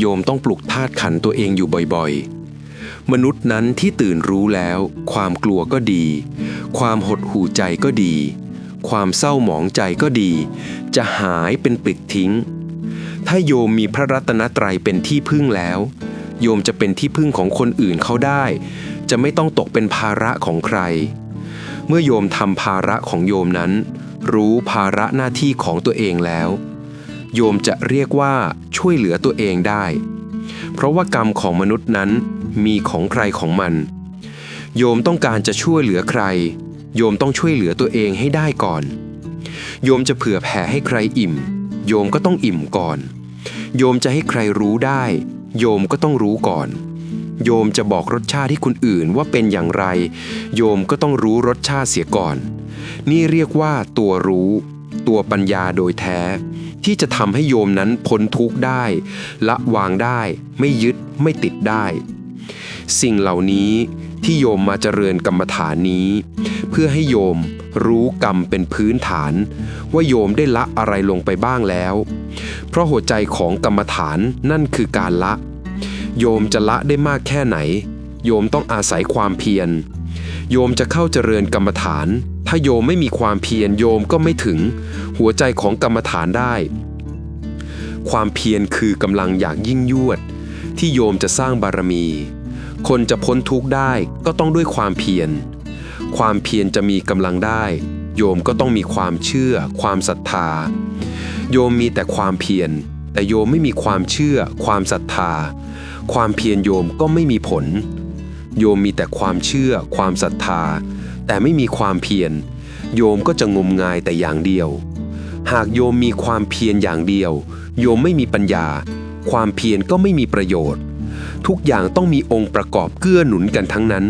โยมต้องปลุกธาตุขันตัวเองอยู่บ่อยๆ มนุษย์นั้นที่ตื่นรู้แล้ว ความกลัวก็ดี ความหดหู่ใจก็ดี ความเศร้าหมองใจก็ดี จะหายเป็นปลิดทิ้ง ถ้าโยมมีพระรัตนตรัยเป็นที่พึ่งแล้ว โยมจะเป็นที่พึ่งของคนอื่นเขาได้ จะไม่ต้องตกเป็นภาระของใคร เมื่อโยมทำภาระของโยมนั้น รู้ภาระหน้าที่ของตัวเองแล้ว โยมจะเรียกว่าช่วยเหลือตัวเองได้ เพราะว่ากรรมของมนุษย์นั้นมีของใครของมัน โยมต้องการจะช่วยเหลือใคร โยมต้องช่วยเหลือตัวเองให้ได้ก่อน โยมจะเผื่อแผ่ให้ใครอิ่ม โยมก็ต้องอิ่มก่อน โยมจะให้ใครรู้ได้ โยมก็ต้องรู้ก่อน โยมจะบอกรสชาติให้คนอื่นว่าเป็นอย่างไร โยมก็ต้องรู้รสชาติเสียก่อน นี่เรียกว่าตัวรู้ ตัวปัญญาโดยแท้ ที่จะทำให้โยมนั้นพ้นทุกข์ได้ ละวางได้ ไม่ยึดไม่ติดได้ สิ่งเหล่านี้ที่โยมมาเจริญกรรมฐานนี้ เพื่อให้โยมรู้กรรมเป็นพื้นฐาน ว่าโยมได้ละอะไรลงไปบ้างแล้ว เพราะหัวใจของกรรมฐานนั่นคือการละ โยมจะละได้มากแค่ไหน โยมต้องอาศัยความเพียร โยมจะเข้าเจริญกรรมฐาน ถ้าโยมไม่มีความเพียรโยมก็ไม่ถึง หัวใจของกรรมฐานได้ ความเพียรคือกำลังอย่างยิ่งยวด ที่โยมจะสร้างบารมี คนจะพ้นทุกข์ได้ก็ต้องด้วยความเพียร ความเพียรจะมีกำลังได้ โยมก็ต้องมีความเชื่อ ความศรัทธา โยมมีแต่ความเพียร แต่โยมไม่มีความเชื่อ ความศรัทธา ความเพียรโยมก็ไม่มีผล โยมมีแต่ความเชื่อ ความศรัทธา แต่ไม่มีความเพียร โยมก็จะงมงายแต่อย่างเดียว หากโยมมีความเพียรอย่างเดียว โยมไม่มีปัญญา ความเพียรก็ไม่มีประโยชน์ ทุกอย่างต้องมีองค์ประกอบเกื้อหนุนกันทั้งนั้น